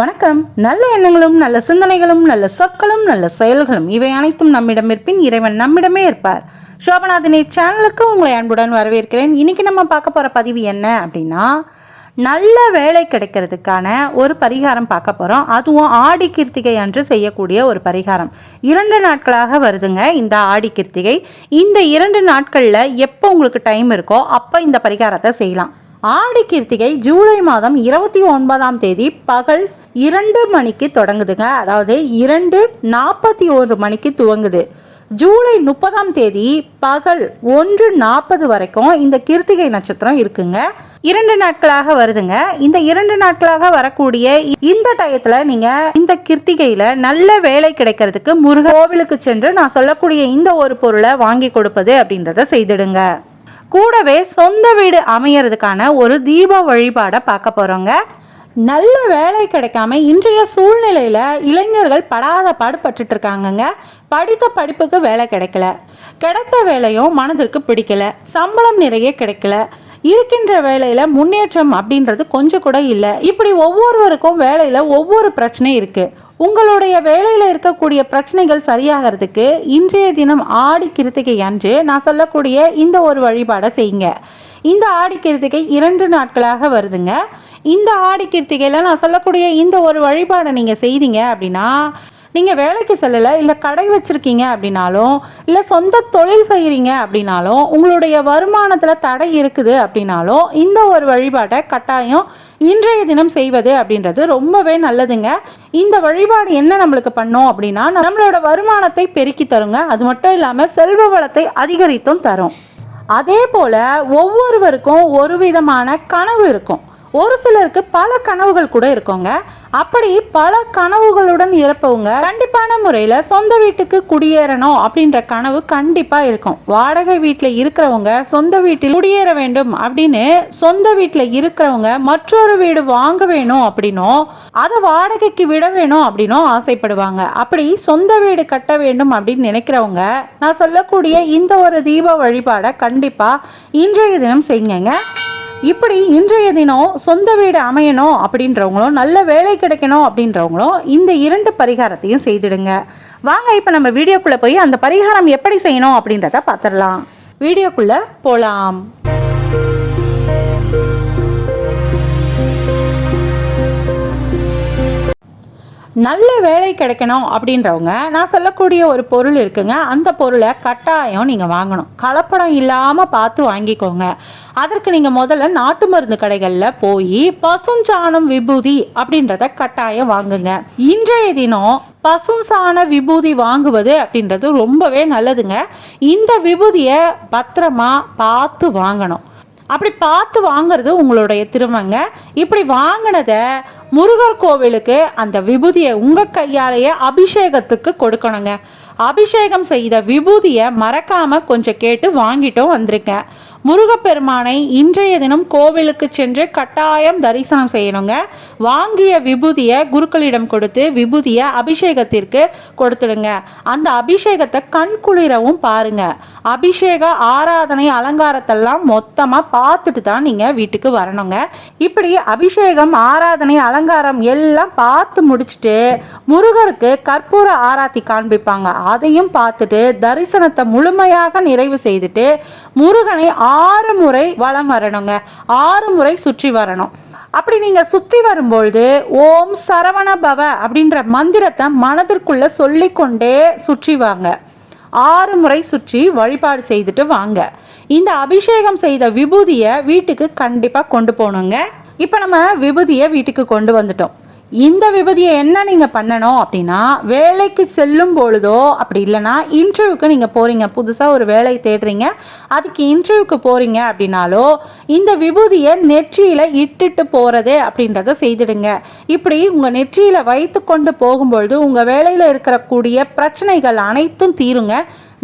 வணக்கம். நல்ல எண்ணங்களும் நல்ல சிந்தனைகளும் நல்ல சொற்களும் நல்ல செயல்களும் இவை அனைத்தும் நம்மிடம் இருப்பின் இறைவன் நம்மிடமே இருப்பார். சோபநாதினி சேனலுக்கு உங்களை அன்புடன் வரவேற்கிறேன். இன்னைக்கு நம்ம பார்க்க போகிற பதிவு என்ன அப்படின்னா நல்ல வேலை கிடைக்கிறதுக்கான ஒரு பரிகாரம் பார்க்க போகிறோம் அதுவும் ஆடி கிருத்திகை அன்று செய்யக்கூடிய ஒரு பரிகாரம். இரண்டு நாட்களாக வருதுங்க இந்த ஆடி கிருத்திகை. இந்த இரண்டு நாட்களில் எப்போ உங்களுக்கு டைம் இருக்கோ அப்போ இந்த பரிகாரத்தை செய்யலாம். ஆடி கிருத்திகை ஜூலை மாதம் இருபத்தி ஒன்பதாம் தேதி பகல் இரண்டு மணிக்கு தொடங்குதுங்க. அதாவது இரண்டு நாற்பத்தி ஒரு மணிக்கு துவங்குது. ஜூலை முப்பதாம் தேதி பகல் ஒன்று நாற்பது வரைக்கும் இந்த கிருத்திகை நட்சத்திரம் இருக்குங்க. இரண்டு நாட்களாக வருதுங்க. இந்த இரண்டு நாட்களாக வரக்கூடிய இந்த டயத்துல நீங்க இந்த கிருத்திகையில நல்ல வேலை கிடைக்கிறதுக்கு முருக கோவிலுக்கு சென்று நான் சொல்லக்கூடிய இந்த ஒரு பொருளை வாங்கி கொடுப்பது அப்படின்றத செய்திடுங்க. கூடவே சொந்த வீடு அமையறதுக்கான ஒரு தீப வழிபாடை பார்க்க போகிறோங்க நல்ல வேலை கிடைக்காம இன்றைய சூழ்நிலையில் இளைஞர்கள் படாத பாடுபட்டு இருக்காங்கங்க. படித்த படிப்புக்கு வேலை கிடைக்கல. கிடைத்த வேலையும் மனதிற்கு பிடிக்கல. சம்பளம் நிறைய கிடைக்கல. இருக்கின்ற வேலையில் முன்னேற்றம் அப்படின்றது கொஞ்சம் கூட இல்லை. இப்படி ஒவ்வொருவருக்கும் வேலையில் ஒவ்வொரு பிரச்சனை இருக்குது உங்களுடைய வேலையில் இருக்கக்கூடிய பிரச்சனைகள் சரியாகிறதுக்கு இன்றைய தினம் ஆடி கிருத்திகை அன்று நான் சொல்லக்கூடிய இந்த ஒரு வழிபாடை செய்யுங்க. இந்த ஆடி கிருத்திகை இரண்டு நாட்களாக வருதுங்க. இந்த ஆடி கிருத்திகையில் நான் சொல்லக்கூடிய இந்த ஒரு வழிபாடை நீங்கள் செய்தீங்க அப்படின்னா நீங்கள் வேலைக்கு செல்லலை இல்லை கடை வச்சுருக்கீங்க அப்படின்னாலும் இல்லை சொந்த தொழில் செய்கிறீங்க அப்படின்னாலும் உங்களுடைய வருமானத்தில் தடை இருக்குது அப்படின்னாலும் இந்த ஒரு வழிபாட்டை கட்டாயம் இன்றைய தினம் செய்வது அப்படின்றது ரொம்பவே நல்லதுங்க. இந்த வழிபாடு என்ன நம்மளுக்கு பண்ணோம் அப்படின்னா நம்மளோட வருமானத்தை பெருக்கி தருங்க. அது மட்டும் இல்லாமல் செல்வ வளத்தை அதிகரித்தும் தரும். அதே போல் ஒவ்வொருவருக்கும் ஒரு விதமான கனவு இருக்கும். ஒரு சிலருக்கு பல கனவுகள் கூட இருக்குங்க. அப்படி பல கனவுகளுடன் இருப்பவங்க கண்டிப்பான முறையில் சொந்த வீட்டுக்கு குடியேறணும் அப்படின்ற கனவு கண்டிப்பாக இருக்கும். வாடகை வீட்டில் இருக்கிறவங்க சொந்த வீட்டில் குடியேற வேண்டும் அப்படின்னு சொந்த வீட்டில் இருக்கிறவங்க மற்றொரு வீடு வாங்க வேணும் அப்படின்னும் அதை வாடகைக்கு விட வேணும் அப்படின்னும் ஆசைப்படுவாங்க. அப்படி சொந்த வீடு கட்ட வேண்டும் அப்படின்னு நினைக்கிறவங்க நான் சொல்லக்கூடிய இந்த ஒரு தீப வழிபாடை கண்டிப்பாக இன்றைய தினம் செய்யுங்க இப்படி இன்றைய தினம் சொந்த வீடு அமையணும் அப்படின்றவங்களும் நல்ல வேலை கிடைக்கணும் அப்படின்றவங்களும் இந்த இரண்டு பரிகாரத்தையும் செய்திடுங்க. வாங்க இப்போ நம்ம வீடியோக்குள்ளே போய் அந்த பரிகாரம் எப்படி செய்யணும் அப்படின்றத பார்த்துடலாம். வீடியோக்குள்ளே போகலாம் நல்ல வேலை கிடைக்கணும் அப்படின்றவங்க நான் சொல்லக்கூடிய ஒரு பொருள் இருக்குங்க. அந்த பொருளை கட்டாயம் நீங்கள் வாங்கணும். கலப்படம் இல்லாமல் பார்த்து வாங்கிக்கோங்க. அதற்கு நீங்கள் முதல்ல நாட்டு மருந்து கடைகளில் போய் பசுஞ்சாணம் விபூதி அப்படின்றத கட்டாயம் வாங்குங்க. இன்றைய தினம் பசுஞ்சாண விபூதி வாங்குவது அப்படின்றது ரொம்பவே நல்லதுங்க. இந்த விபூதியை பத்திரமா பார்த்து வாங்கணும். அப்படி பார்த்து வாங்குறது உங்களுடைய திருமங்க இப்படி வாங்கினதை முருகர் கோவிலுக்கு அந்த விபூதியை உங்கள் கையாலேயே அபிஷேகத்துக்கு கொடுக்கணுங்க. அபிஷேகம் செய்த விபூதியை மறக்காமல் கொஞ்சம் கேட்டு வாங்கிட்டும் வந்திருக்கேன். முருகப்பெருமானை இன்றைய தினம் கோவிலுக்கு சென்று கட்டாயம் தரிசனம் செய்யணுங்க. வாங்கிய விபூதியை குருக்களிடம் கொடுத்து விபூதியை அபிஷேகத்திற்கு கொடுத்துடுங்க. அந்த அபிஷேகத்தை கண் குளிரவும் பாருங்க. அபிஷேக ஆராதனை அலங்காரத்தெல்லாம் மொத்தமாக பார்த்துட்டு தான் நீங்கள் வீட்டுக்கு வரணுங்க. இப்படி அபிஷேகம் ஆராதனை அலங்காரம் எல்லாம் பார்த்து முடிச்சுட்டு முருகருக்கு கற்பூர ஆராத்தி காண்பிப்பாங்க. அதையும் பார்த்துட்டு தரிசனத்தை முழுமையாக நிறைவு செய்துட்டு முருகனை ஆறு முறை வலம் வரணுங்க. ஆறு முறை சுற்றி வரணும். அப்படி நீங்க சுத்தி வரும்பொழுது ஓம் சரவண பவ அப்படின்ற மந்திரத்தை மனதிற்குள்ள சொல்லிக்கொண்டே சுற்றி வாங்க. ஆறு முறை சுற்றி வழிபாடு செய்துட்டு வாங்க. இந்த அபிஷேகம் செய்த விபூதியை வீட்டுக்கு கண்டிப்பாக கொண்டு போகணுங்க. இப்போ நம்ம விபூதியை வீட்டுக்கு கொண்டு வந்துட்டோம். இந்த விபதியை என்ன நீங்கள் பண்ணணும் அப்படின்னா வேலைக்கு செல்லும் பொழுதோ அப்படி இல்லைன்னா இன்டர்வியூக்கு நீங்கள் போகிறீங்க புதுசாக ஒரு வேலை தேடுறீங்க. அதுக்கு இன்டர்வியூக்கு போகிறீங்க அப்படின்னாலோ இந்த விபூதியை நெற்றியில் இட்டுட்டு போகிறது அப்படின்றத செய்திடுங்க. இப்படி உங்கள் நெற்றியில் வைத்து கொண்டு போகும்பொழுது உங்கள் வேலையில் இருக்கக்கூடிய பிரச்சனைகள் அனைத்தும் தீருங்க.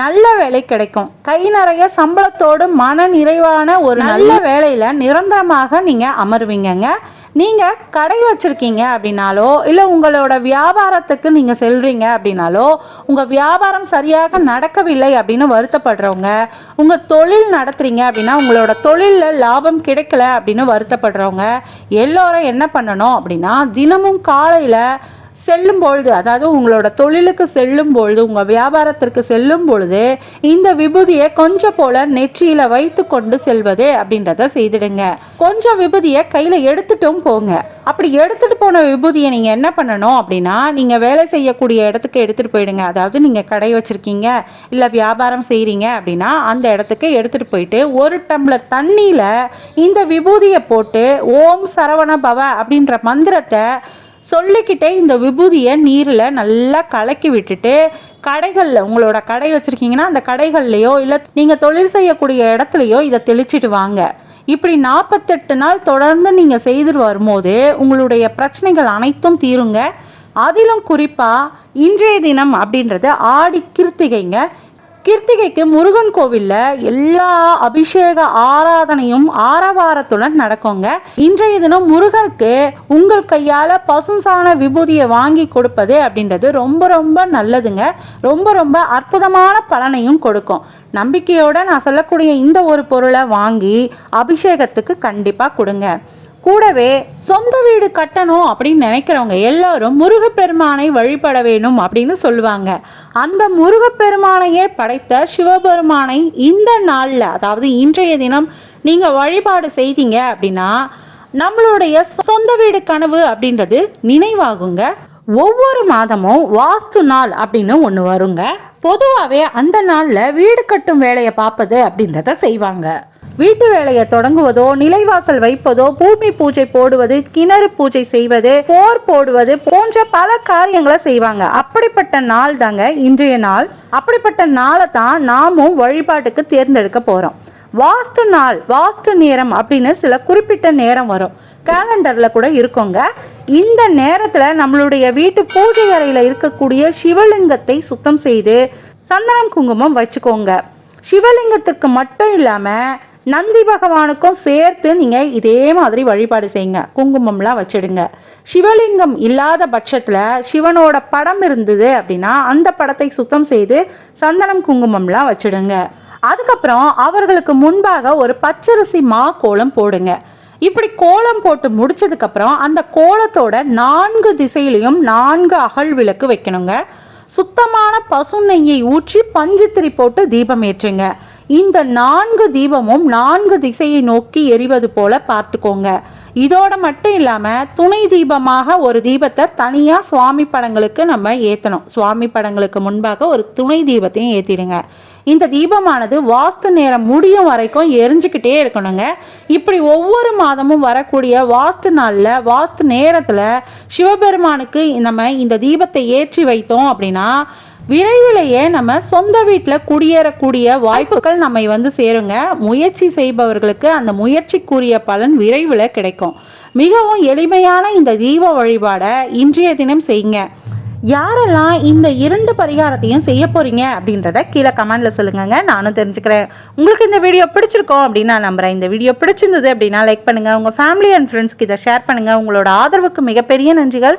நல்ல வேலை கிடைக்கும். கை நிறைய சம்பளத்தோடு மன நிறைவான ஒரு நல்ல வேலையில் நிரந்தரமாக நீங்கள் அமருவீங்கங்க. நீங்கள் கடை வச்சுருக்கீங்க அப்படின்னாலோ இல்லை உங்களோட வியாபாரத்துக்கு நீங்கள் செல்றீங்க அப்படின்னாலோ உங்கள் வியாபாரம் சரியாக நடக்கவில்லை அப்படின்னு வருத்தப்படுறவங்க உங்கள் தொழில் நடத்துறீங்க அப்படின்னா உங்களோட தொழிலில் லாபம் கிடைக்கல அப்படின்னு வருத்தப்படுறவங்க எல்லோரும் என்ன பண்ணணும் அப்படின்னா தினமும் காலையில் செல்லும் பொழுது அதாவது உங்களோட தொழிலுக்கு செல்லும் பொழுது உங்கள் வியாபாரத்திற்கு செல்லும் பொழுது இந்த விபூதியை கொஞ்சம் போல நெற்றியில் வைத்து கொண்டு செல்வது அப்படின்றத செய்திடுங்க. கொஞ்சம் விபூதியை கையில் எடுத்துட்டும் போங்க. அப்படி எடுத்துட்டு போன விபூதியை நீங்கள் என்ன பண்ணணும் அப்படின்னா நீங்கள் வேலை செய்யக்கூடிய இடத்துக்கு எடுத்துகிட்டு போயிடுங்க. அதாவது நீங்கள் கடை வச்சுருக்கீங்க இல்லை வியாபாரம் செய்கிறீங்க அப்படின்னா அந்த இடத்துக்கு எடுத்துகிட்டு போயிட்டு ஒரு டம்ளர் தண்ணியில் இந்த விபூதியை போட்டு ஓம் சரவண பவ அப்படின்ற மந்திரத்தை சொல்லிக்கிட்டே இந்த விபூதியை நீரில் நல்லா கலக்கி விட்டுட்டு கடைகளில் உங்களோட கடை வச்சுருக்கீங்கன்னா அந்த கடைகள்லையோ இல்லை நீங்கள் தொழில் செய்யக்கூடிய இடத்துலையோ இதை தெளிச்சிட்டு வாங்க. இப்படி நாற்பத்தெட்டு நாள் தொடர்ந்து நீங்கள் செய்துட்டு வரும்போது உங்களுடைய பிரச்சனைகள் அனைத்தும் தீருங்க. அதிலும் குறிப்பாக இன்றைய தினம் அப்படின்றது ஆடி கிருத்திகைங்க. கிருத்திகைக்கு முருகன் கோவிலில் எல்லா அபிஷேக ஆராதனையும் ஆரவாரத்துடன் நடக்குங்க. இன்றைய தினம் முருகருக்கு உங்கள் கையால் பசுசான விபூதியை வாங்கி கொடுப்பது அப்படின்றது ரொம்ப ரொம்ப நல்லதுங்க. ரொம்ப ரொம்ப அற்புதமான பலனையும் கொடுக்கும். நம்பிக்கையோட நான் சொல்லக்கூடிய இந்த ஒரு பொருளை வாங்கி அபிஷேகத்துக்கு கண்டிப்பாக கொடுங்க. கூடவே சொந்த வீடு கட்டணும் அப்படின்னு நினைக்கிறவங்க எல்லாரும் முருகப்பெருமானை வழிபட வேணும் அப்படின்னு சொல்லுவாங்க. அந்த முருகப்பெருமானையே படைத்த சிவபெருமானை இந்த நாளில் அதாவது இன்றைய தினம் நீங்கள் வழிபாடு செய்தீங்க அப்படின்னா நம்மளுடைய சொந்த வீடு கனவு அப்படின்றது நினைவாகுங்க. ஒவ்வொரு மாதமும் வாஸ்து நாள் அப்படின்னு ஒன்று வருங்க. பொதுவாகவே அந்த நாளில் வீடு கட்டும் வேலையை பார்ப்பது அப்படின்றத செய்வாங்க. வீட்டு வேலையை தொடங்குவதோ நிலைவாசல் வைப்பதோ பூமி பூஜை போடுவது கிணறு பூஜை செய்வது போர் போடுவது போன்ற பல காரியங்களை செய்வாங்க. அப்படிப்பட்ட நாள் தாங்க இன்றைய நாள். அப்படிப்பட்ட நாளை தான் நாமும் வழிபாட்டுக்கு தேர்ந்தெடுக்க போறோம். வாஸ்து நாள் வாஸ்து நேரம் அப்படின்னு சில குறிப்பிட்ட நேரம் வரும். கேலண்டரில் கூட இருக்கோங்க. இந்த நேரத்தில் நம்மளுடைய வீட்டு பூஜை அறையில் இருக்கக்கூடிய சிவலிங்கத்தை சுத்தம் செய்து சந்தனம் குங்குமம் வச்சுக்கோங்க. சிவலிங்கத்துக்கு மட்டும் இல்லாமல் நந்தி பகவானுக்கும் சேர்த்து நீங்கள் இதே மாதிரி வழிபாடு செய்யுங்க. குங்குமம்லாம் வச்சிடுங்க. சிவலிங்கம் இல்லாத பட்சத்தில் சிவனோட படம் இருந்தது அப்படின்னா அந்த படத்தை சுத்தம் செய்து சந்தனம் குங்குமம்லாம் வச்சிடுங்க. அதுக்கப்புறம் அவர்களுக்கு முன்பாக ஒரு பச்சரிசி மா கோலம் போடுங்க. இப்படி கோலம் போட்டு முடிச்சதுக்கப்புறம் அந்த கோலத்தோட நான்கு திசையிலையும் நான்கு அகல் விளக்கு வைக்கணுங்க. சுத்தமான பசு நெய்யை ஊற்றி பஞ்சுத்திரி போட்டு தீபம் ஏற்றுங்க. இந்த நான்கு தீபமும் நான்கு திசையை நோக்கி எரிவது போல பார்த்துக்கோங்க. இதோட மட்டும் இல்லாமல் துணை தீபமாக ஒரு தீபத்தை தனியாக சுவாமி படங்களுக்கு நம்ம ஏற்றணும் சுவாமி படங்களுக்கு முன்பாக ஒரு துணை தீபத்தையும் ஏற்றிடுங்க இந்த தீபமானது வாஸ்து நேரம் முடியும் வரைக்கும் எரிஞ்சுக்கிட்டே இருக்கணுங்க. இப்படி ஒவ்வொரு மாதமும் வரக்கூடிய வாஸ்து நாளில் வாஸ்து நேரத்தில் சிவபெருமானுக்கு நம்ம இந்த தீபத்தை ஏற்றி வைத்தோம் அப்படின்னா விரைவிலேயே நம்ம சொந்த வீட்டில் குடியேறக்கூடிய வாய்ப்புகள் நம்மை வந்து சேருங்க. முயற்சி செய்பவர்களுக்கு அந்த முயற்சிக்குரிய பலன் விரைவில் கிடைக்கும். மிகவும் எளிமையான இந்த தீப வழிபாடை இன்றைய தினம் செய்யுங்க. யாரெல்லாம் இந்த இரண்டு பரிகாரத்தையும் செய்ய போகிறீங்க அப்படின்றத கீழே கமெண்ட்ல சொல்லுங்கங்க. நானும் தெரிஞ்சுக்கிறேன். உங்களுக்கு இந்த வீடியோ பிடிச்சிருக்கோம் அப்படின்னு நான் நம்புறேன். இந்த வீடியோ பிடிச்சிருந்தது அப்படின்னா லைக் பண்ணுங்கள் உங்கள் ஃபேமிலி அண்ட் ஃப்ரெண்ட்ஸ்க்கு இதை ஷேர் பண்ணுங்க. உங்களோட ஆதரவுக்கு மிகப்பெரிய நன்றிகள்.